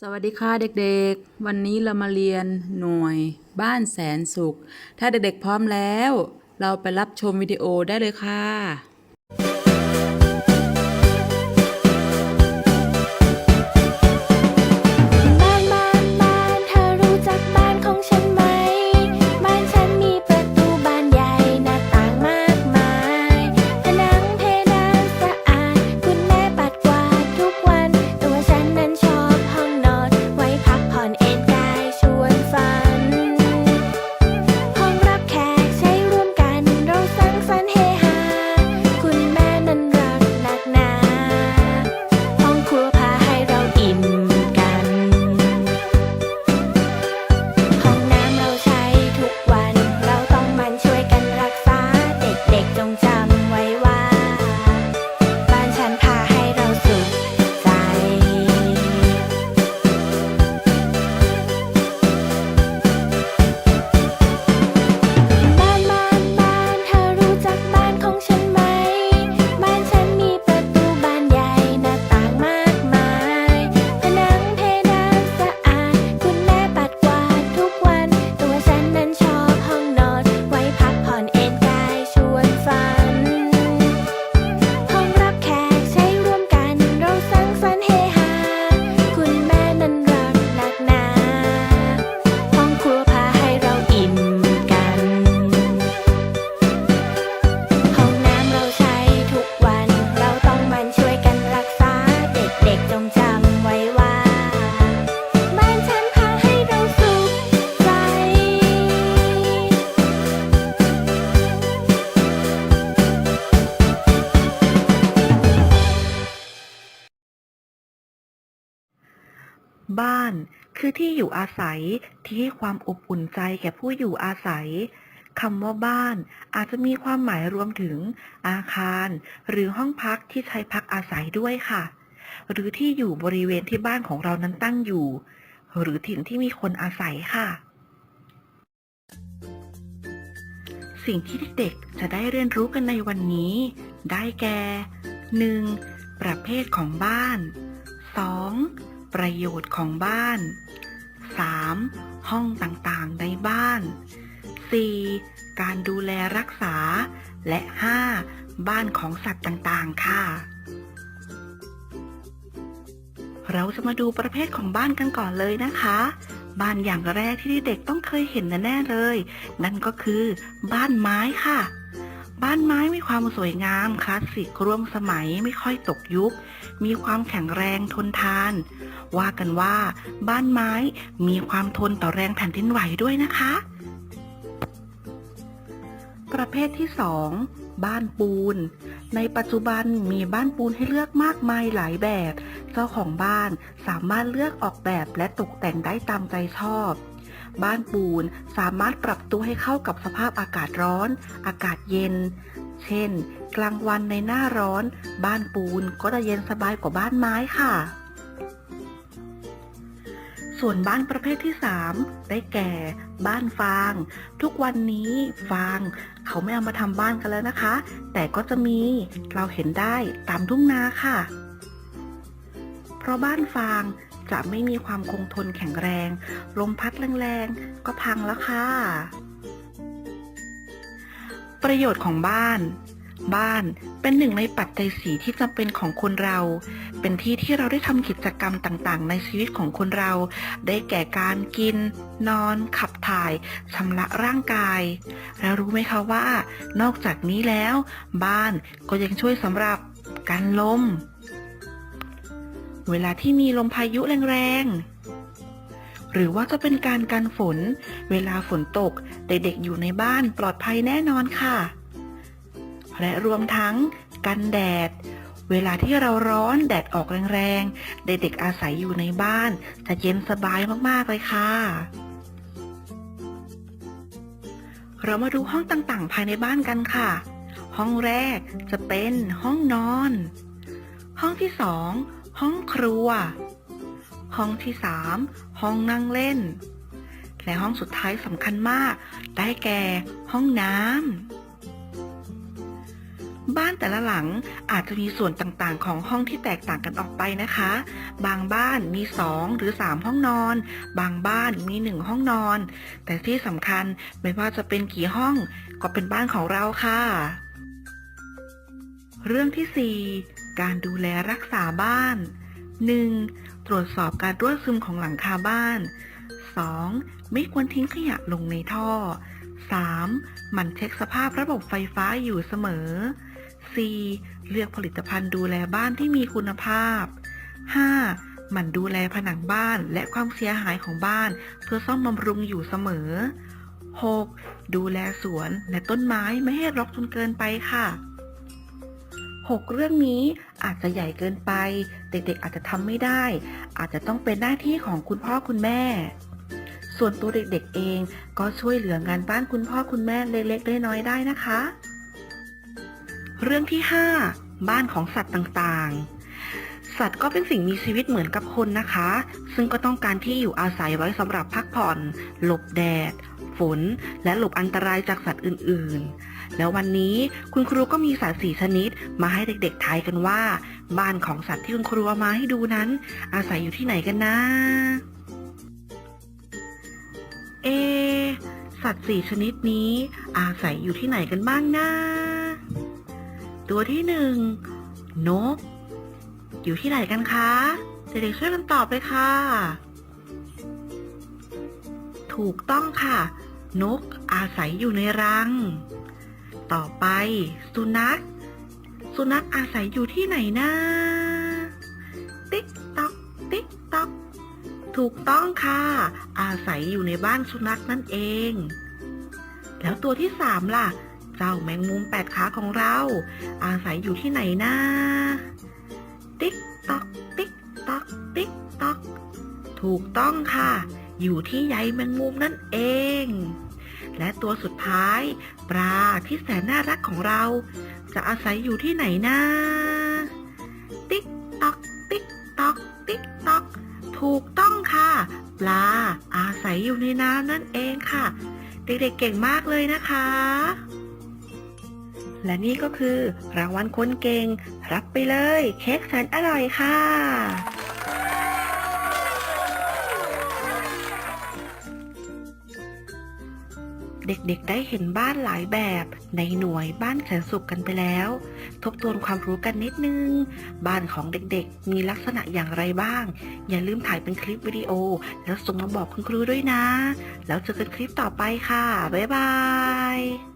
สวัสดีค่ะเด็กๆ วันนี้เรามาเรียนหน่วยบ้านแสนสุข ถ้าเด็กๆพร้อมแล้ว เราไปรับชมวิดีโอได้เลยค่ะ บ้านคือที่อยู่อาศัยที่ให้ความอบอุ่นใจแก่ผู้อยู่อาศัยคำว่าบ้านอาจจะมีความหมายรวมถึง อาคาร หรือห้องพักที่ใช้พักอาศัยด้วยค่ะ หรือที่อยู่บริเวณที่บ้านของเรานั้นตั้งอยู่ หรือถิ่นที่มีคนอาศัยค่ะ สิ่งที่เด็กๆจะได้เรียนรู้กันในวันนี้ ได้แก่ 1. ประเภทของบ้าน 2. ประโยชน์ของบ้าน 3. ห้องต่างๆในบ้าน 4. การดูแลรักษา และ 5. บ้านของสัตว์ต่างๆ ค่ะ เราจะมาดูประเภทของบ้านกันก่อนเลยนะคะ บ้านอย่างแรกที่เด็กต้องเคยเห็นแน่ๆเลย นั่นก็คือ บ้านไม้ค่ะ บ้านไม้มีความสวยงามคลาสสิกร่วมสมัยไม่ค่อยตกยุค มีความแข็งแรงทนทาน ว่ากันว่า บ้านไม้มีความทนต่อแรงแผ่นดินไหวด้วยนะคะ ประเภทที่ 2 บ้านปูน ในปัจจุบันมีบ้านปูนให้เลือกมากมายหลายแบบ เจ้าของบ้านสามารถเลือกออกแบบและตกแต่งได้ตามใจชอบ บ้านปูนสามารถปรับตัวให้เข้ากับสภาพอากาศร้อน อากาศเย็น เช่น กลางวันในหน้าร้อน บ้านปูนก็จะเย็นสบายกว่าบ้านไม้ค่ะ ส่วนบ้านประเภทที่ 3 ได้แก่ บ้านฟาง ทุกวันนี้ฟางเขาไม่เอามาทำบ้านกันแล้วนะคะ แต่ก็จะมีเราเห็นได้ตามทุ่งนาค่ะ เพราะบ้านฟาง จะไม่มีความคงทนแข็งแรง ลมพัดแรงๆ ก็พังแล้วค่ะ ประโยชน์ของบ้าน บ้านเป็นหนึ่งในปัจจัยสีที่จำเป็นของคนเรา เป็นที่ที่เราได้ทำกิจกรรมต่างๆ ในชีวิตของคนเรา ได้แก่การกิน นอน ขับถ่ายชำระร่างกาย แล้วรู้ไหมคะว่า นอกจากนี้แล้ว บ้านก็ยังช่วยสำหรับกันลม เวลาที่มีลมพายุแรงๆ หรือว่าจะเป็นการกันฝน เวลาฝนตกเด็กๆอยู่ในบ้านปลอดภัยแน่นอนค่ะ และรวมทั้งกันแดด เวลาที่เราร้อนแดดออกแรงๆ เด็กๆอาศัยอยู่ในบ้าน จะเย็นสบายมากๆเลยค่ะเรามาดูห้องต่างๆ ภายในบ้านกันค่ะ ห้องแรกจะเป็นห้องนอน ห้องที่สอง ห้องครัว ห้องที่สามห้องนั่งเล่น และห้องสุดท้ายสำคัญมาก ได้แก่ห้องน้ำ บ้านแต่ละหลังอาจจะมีส่วนต่างๆ ของห้องที่แตกต่างกันออกไปนะคะ บางบ้านมี2หรือ3ห้องนอน บางบ้านมี1ห้องนอน แต่ที่สำคัญไม่ว่าจะเป็นกี่ห้องก็เป็นบ้านของเราค่ะเรื่องที่ 4 การดูแลรักษาบ้าน 1. ตรวจสอบการรั่วซึมของหลังคาบ้าน 2. ไม่ควรทิ้งขยะลงในท่อ 3. หมั่นเช็คสภาพระบบไฟฟ้าอยู่เสมอ 4. เลือกผลิตภัณฑ์ดูแลบ้านที่มีคุณภาพ 5. หมั่นดูแลผนังบ้านและความเสียหายของบ้าน เพื่อซ่อมบำรุงอยู่เสมอ 6. ดูแลสวนและต้นไม้ไม่ให้รกจนเกินไปค่ะ 6 เรื่องนี้ อาจจะใหญ่เกินไป เด็กๆอาจจะทำไม่ได้ อาจจะต้องเป็นหน้าที่ของคุณพ่อคุณแม่ ส่วนตัวเด็กๆเองก็ช่วยเหลืองานบ้านคุณพ่อคุณแม่เล็กๆน้อยๆได้นะคะ เรื่องที่ 5 บ้านของสัตว์ต่างๆสัตว์ก็เป็นสิ่งมีชีวิตเหมือนกับคนนะคะ ซึ่งก็ต้องการที่อยู่อาศัยไว้สำหรับพักผ่อน หลบแดด ฝน และหลบอันตรายจากสัตว์อื่นๆ แล้ววันนี้คุณครูก็มีสัตว์สี่ชนิดมาให้เด็กๆทายกันว่า บ้านของสัตว์ที่คุณครูเอามาให้ดูนั้น อาศัยอยู่ที่ไหนกันนะ เอ สัตว์สี่ชนิดนี้ อาศัยอยู่ที่ไหนกันบ้างนะ ตัวที่หนึ่งนก อยู่ที่ไหนกันคะเด็กๆช่วยกันตอบเลยค่ะถูกต้องค่ะ นกอาศัยอยู่ในรัง ต่อไป สุนัข สุนัขอาศัยอยู่ที่ไหนนะติ๊กต๊อก ติ๊กต๊อก ถูกต้องค่ะ อาศัยอยู่ในบ้านสุนัขนั่นเอง แล้วตัวที่สามล่ะ เจ้าแมงมุมแปดขาของเรา อาศัยอยู่ที่ไหนนะติ๊กต๊อก ติ๊กต๊อก ติ๊กต๊อก ถูกต้องค่ะ อยู่ที่ใยแมงมุมนั่นเอง และตัวสุดท้าย ปลาที่แสนน่ารักของเรา จะอาศัยอยู่ที่ไหนนะติ๊กต๊อก ติ๊กต๊อก ติ๊กต๊อก ถูกต้องค่ะ ปลาอาศัยอยู่ในน้ำนั่นเองค่ะ เด็กๆเก่งมากเลยนะคะ และนี่ก็คือ รางวัลคนเก่ง รับไปเลย เค้กแสนอร่อยค่ะ เด็กๆ ได้เห็นบ้านหลายแบบ ในหน่วยบ้านแสนสุขกันไปแล้ว ทบทวนความรู้กันนิดนึง บ้านของเด็กๆ มีลักษณะอย่างไรบ้าง อย่าลืมถ่ายเป็นคลิปวิดีโอ แล้วส่งมาบอกคุณครูด้วยนะ แล้วเจอกันคลิปต่อไปค่ะ บ๊ายบาย